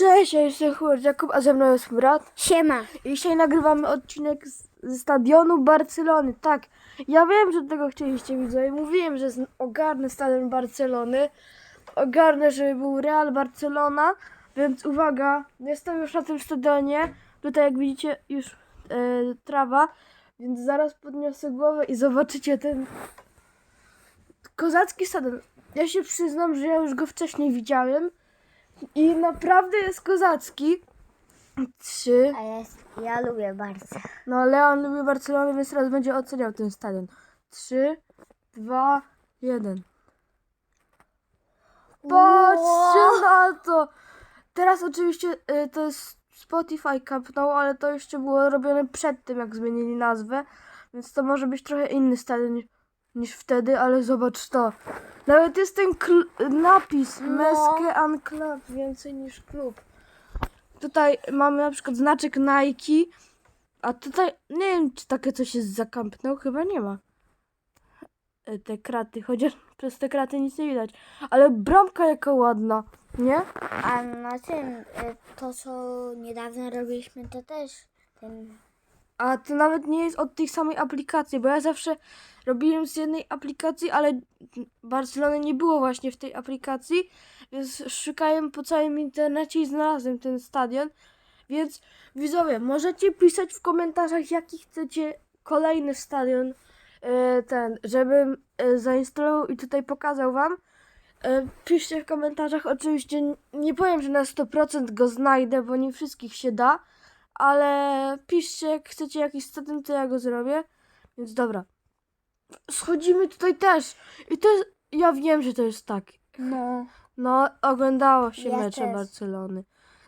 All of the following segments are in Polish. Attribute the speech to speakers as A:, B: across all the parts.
A: Cześć, ja jestem Hubert Jakub, a ze mną jest brat.
B: Siema.
A: I dzisiaj nagrywamy odcinek z, ze stadionu Barcelony. Tak, ja wiem, że tego chcieliście widzowie. Mówiłem, że ogarnę stadion Barcelony. Ogarnę, żeby był Real Barcelona. Więc uwaga, jestem już na tym stadionie. Tutaj jak widzicie już e, trawa. Więc zaraz podniosę głowę i zobaczycie ten kozacki stadion. Ja się przyznam, że ja już go wcześniej widziałem. I naprawdę jest kozacki. Trzy.
B: A jest, ja lubię bardzo.
A: No, Leon lubi Barcelonę, więc teraz będzie oceniał ten stadion. Trzy, dwa, jeden. Patrzcie na to! Teraz oczywiście y, to jest Spotify Camp Nou, ale to jeszcze było robione przed tym, jak zmienili nazwę. Więc to może być trochę inny stadion niż wtedy, ale zobacz to. Nawet jest ten napis
B: No.
A: Meske An Club, więcej niż klub. Tutaj mamy na przykład znaczek Nike, a tutaj nie wiem, czy takie coś jest za Camp Nou, chyba nie ma. E, Te kraty, chociaż przez te kraty nic nie widać. Ale bramka jaka ładna, nie?
B: A na tym, y, to co niedawno robiliśmy, to też ten...
A: A to nawet nie jest od tej samej aplikacji, bo ja zawsze robiłem z jednej aplikacji, ale Barcelony nie było właśnie w tej aplikacji, więc szukałem po całym internecie i znalazłem ten stadion. Więc widzowie, możecie pisać w komentarzach, jaki chcecie kolejny stadion e, ten, żebym e, zainstalował i tutaj pokazał wam. E, Piszcie w komentarzach, oczywiście nie powiem, że na 100% go znajdę, bo nie wszystkich się da, ale piszcie, jak chcecie jakiś stadion, to ja go zrobię. Więc dobra. Schodzimy tutaj też. I to jest, ja wiem, że to jest tak.
B: No.
A: No, oglądało się
B: Ja
A: mecze
B: też.
A: Barcelony.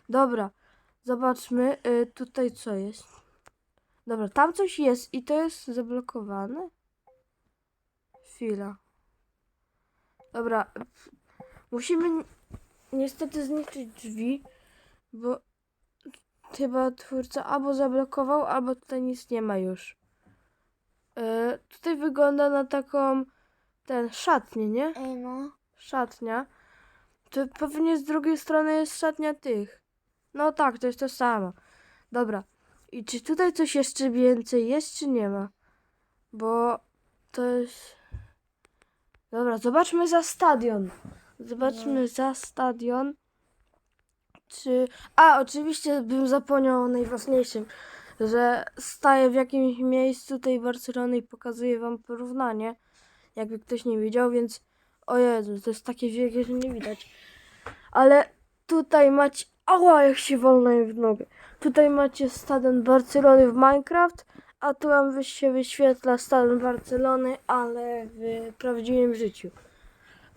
A: Dobra, zobaczmy y, tutaj co jest. Dobra, tam coś jest i to jest zablokowane. Chwila. Dobra, musimy ni- niestety zniszczyć drzwi, bo chyba twórca albo zablokował, albo tutaj nic nie ma już. Y, tutaj wygląda na taką ten szatnię, nie?
B: Ej, no.
A: szatnia. To pewnie z drugiej strony jest szatnia tych. No tak, to jest to samo. Dobra. I czy tutaj coś jeszcze więcej jest, czy nie ma? Bo to jest. Dobra, zobaczmy za stadion. Zobaczmy za stadion. Czy. A, oczywiście bym zapomniał o najważniejszym, że staję w jakimś miejscu tej Barcelony i pokazuję wam porównanie. Jakby ktoś nie widział, więc. O Jezu, to jest takie wielkie, że nie widać. Ale tutaj macie. Ała, jak się wolno w nogę. Tutaj macie stadion Barcelony w Minecraft, a tu wam się wyświetla stadion Barcelony, ale w prawdziwym życiu.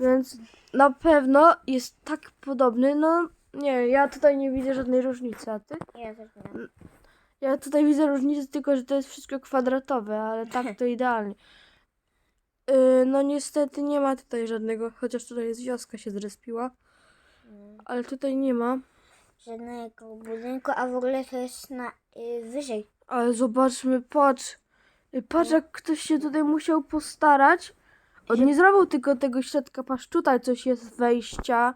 A: Więc na pewno jest tak podobny. No nie, ja tutaj nie widzę żadnej różnicy, a ty?
B: Ja też nie.
A: Ja tutaj widzę różnicę, tylko że to jest wszystko kwadratowe, ale tak to idealnie. Yy, no niestety nie ma tutaj żadnego, chociaż tutaj jest wioska się zrespiła,
B: Mm.
A: ale tutaj nie ma.
B: Żadnego budynku, a w ogóle to jest na y, wyżej.
A: Ale zobaczmy, patrz. Yy, Patrz jak ktoś się tutaj musiał postarać. On nie zrobił tylko tego środka, patrz tutaj coś jest wejścia.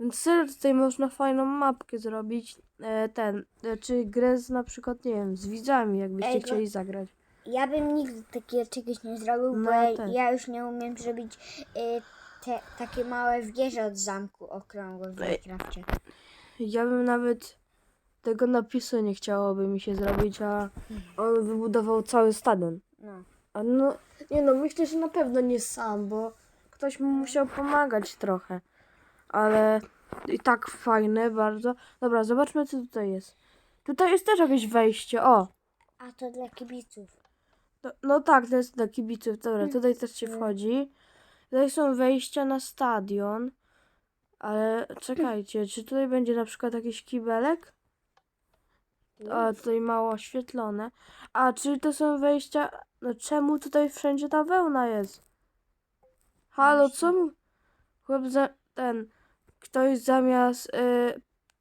A: Więc serio tutaj można fajną mapkę zrobić. E, ten, e, czy grę z na przykład, nie wiem, z widzami, jakbyście
B: Ej, to-
A: chcieli zagrać.
B: Ja bym nigdy takiego czegoś nie zrobił,
A: No,
B: bo
A: ja
B: ja, już nie umiem zrobić y, te, takie małe wieże od zamku okrągłe w. Minecrafcie.
A: Ja bym nawet tego napisu nie chciałoby mi się zrobić, a on wybudował cały stadion.
B: No.
A: A no, nie no, myślę, że na pewno nie sam, bo ktoś mu musiał pomagać trochę. Ale i tak fajne bardzo. Dobra, zobaczmy co tutaj jest. Tutaj jest też jakieś wejście, o.
B: A to dla kibiców.
A: No, no tak, to jest dla kibiców. Dobra, tutaj też się wchodzi. Tutaj są wejścia na stadion. Ale czekajcie, czy tutaj będzie na przykład jakiś kibelek? A tutaj mało oświetlone. A czy to są wejścia? No czemu tutaj wszędzie ta wełna jest? Halo, co mu? Chłop za ten. Ktoś zamiast y,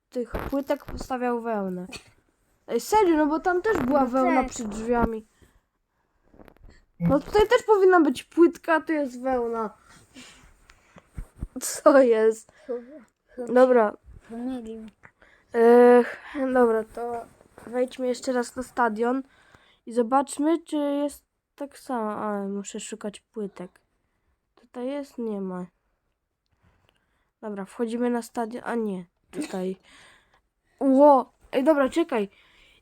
A: tych płytek postawiał wełnę. Ej, serio, no bo tam też była
B: No
A: wełna
B: tak.
A: przy drzwiami. No tutaj też powinna być płytka, a tu jest wełna. Co jest? Dobra,
B: Pomylił.
A: Ech, dobra, to wejdźmy jeszcze raz na stadion i zobaczmy, czy jest tak samo. Ale muszę szukać płytek. Tutaj jest? Nie ma. Dobra, wchodzimy na stadion. A nie, tutaj. Ło! Ej, dobra, czekaj.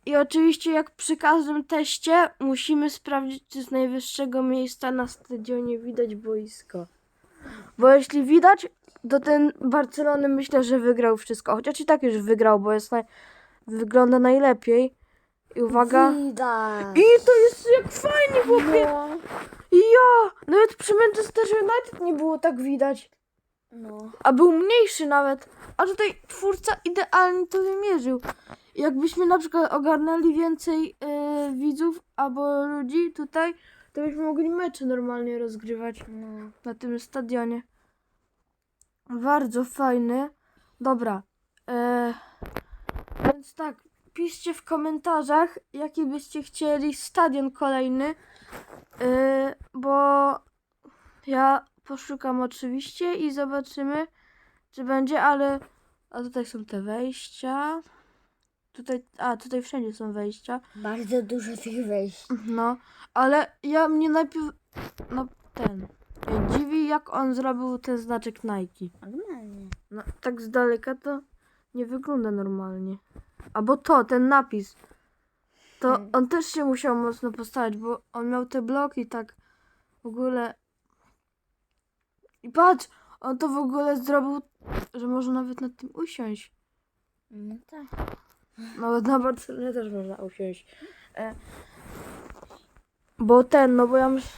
A: I oczywiście, jak przy każdym teście, musimy sprawdzić, czy z najwyższego miejsca na stadionie widać boisko. Bo jeśli widać, to ten Barcelony myślę, że wygrał wszystko. Chociaż i tak już wygrał, bo jest naj... wygląda najlepiej. I uwaga.
B: Widać.
A: I to jest jak fajnie, chłopie.
B: No.
A: Ja! Nawet przy Manchesterze United nie było tak widać.
B: No.
A: A był mniejszy nawet. A tutaj twórca idealnie to wymierzył. Jakbyśmy na przykład ogarnęli więcej e, widzów albo ludzi tutaj, to byśmy mogli mecze normalnie rozgrywać
B: no.
A: na tym stadionie. Bardzo fajny. Dobra. E, więc tak, piszcie w komentarzach, jaki byście chcieli stadion kolejny. E, bo ja poszukam oczywiście i zobaczymy, czy będzie, ale. A tutaj są te wejścia. Tutaj, a tutaj wszędzie są wejścia.
B: Bardzo dużo tych wejść.
A: No, ale ja mnie najpierw. No, ten. Dziwi, jak on zrobił ten znaczek Nike.
B: Normalnie.
A: No, tak z daleka to nie wygląda normalnie. Albo to, ten napis. To
B: Hmm.
A: on też się musiał mocno postawić, bo on miał te bloki tak w ogóle. I patrz, on to w ogóle zrobił, że można nawet na tym usiąść.
B: No tak.
A: No na Barcelonie też można usiąść. E, bo ten, no bo ja myślę...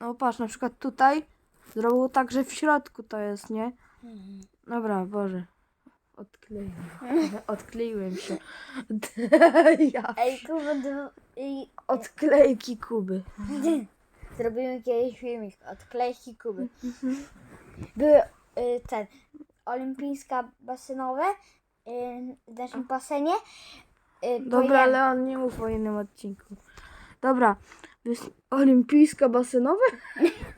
A: No patrz, na przykład tutaj zrobił tak, że w środku to jest, nie? Dobra, Boże. Odkleiłem. Odkleiłem się. ja.
B: Ej, Kuba, do... i
A: Odklejki Kuby.
B: zrobimy kiedyś filmik odklejki Kuby. Były y, ten, olimpijska basenowe y, w naszym basenie. Y,
A: Dobra, ale on nie mów o innym odcinku. Dobra, więc olimpijska basenowe?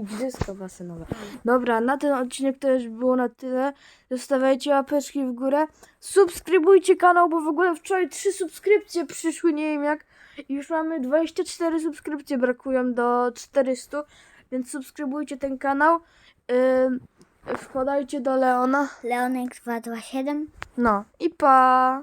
A: Igrzyska basenowe. Dobra, na ten odcinek to już było na tyle. Zostawiajcie łapeczki w górę. Subskrybujcie kanał, bo w ogóle wczoraj trzy subskrypcje przyszły, nie wiem jak. I już mamy 24 subskrypcje, brakują do 400. Więc subskrybujcie ten kanał. Yy, wpadajcie do Leona.
B: Leonek 227.
A: No i pa!